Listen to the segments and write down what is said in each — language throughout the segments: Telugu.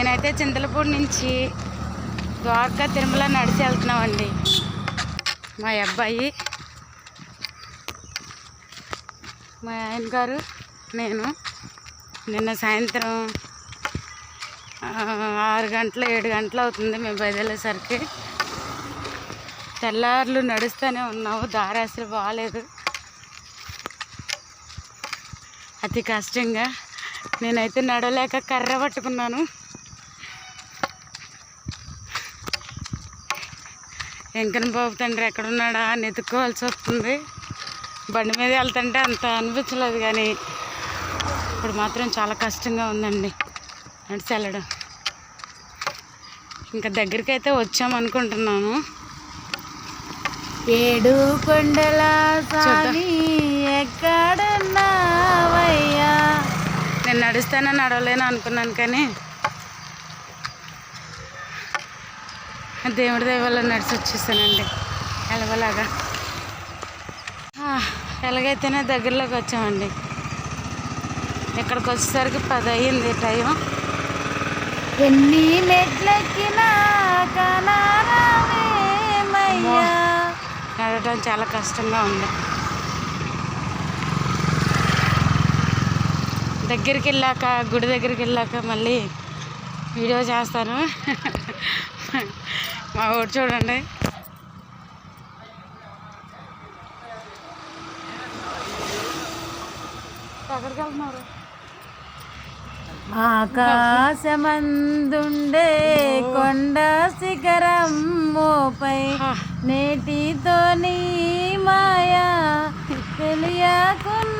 నేనైతే చింతలపూడి నుంచి ద్వారకా తిరుమల నడిచి వెళ్తున్నామండి. మా అబ్బాయి మా ఆయన గారు నేను నిన్న సాయంత్రం ఆరు గంటలు ఏడు గంటలు అవుతుంది మేము బయలుదేరేసరికి. తెల్లార్లు నడుస్తూనే ఉన్నాము దారి అసలు బాగాలేదు అతి కష్టంగా నేనైతే నడవలేక కర్ర పట్టుకున్నాను. వెంకన్న బాబు తండ్రి ఎక్కడున్నాడా అని ఎత్తుక్కోవాల్సి వస్తుంది. బండి మీద వెళ్తుంటే అంత అనిపించలేదు కానీ ఇప్పుడు మాత్రం చాలా కష్టంగా ఉందండి. నడిచి వెళ్ళడం ఇంకా దగ్గరికి అయితే వచ్చాం అనుకుంటున్నాను. ఏడు కొండల స్వామి ఎక్కడున్నావయ్యా? నేను నడుస్తానే నడవలేను అనుకున్నాను కానీ దేవుడి దయ నడిచి వచ్చేసానండి ఎలవలాగా. ఆ, ఎలాగైతేనే దగ్గరలోకి వచ్చామండి. ఇక్కడికి వచ్చేసరికి పది అయ్యింది టైం ఎన్ని నడవడం చాలా కష్టంగా ఉంది. దగ్గరికి వెళ్ళాక గుడి దగ్గరికి వెళ్ళాక మళ్ళీ వీడియో చేస్తాను. మా ఊరు చూడండి. ఆకాశమందుండే కొండ శిఖరం మోపై నేటితో నీ మాయా తెలియకున్నామయ్యా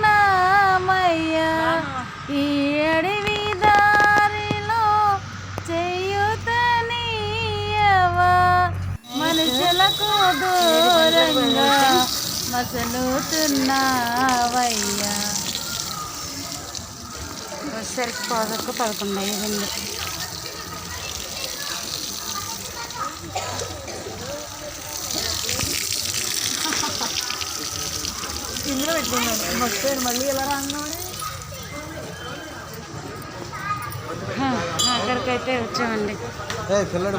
మసలుతున్నావయ్యా వచ్చేసరికి పోదొక్క పదకొండు అయ్యింది ఇందులో పెట్టుకున్నాను మొత్తం మళ్ళీ ఎలా రాన్నాడు అక్కడికైతే వచ్చామండి. తిరుమల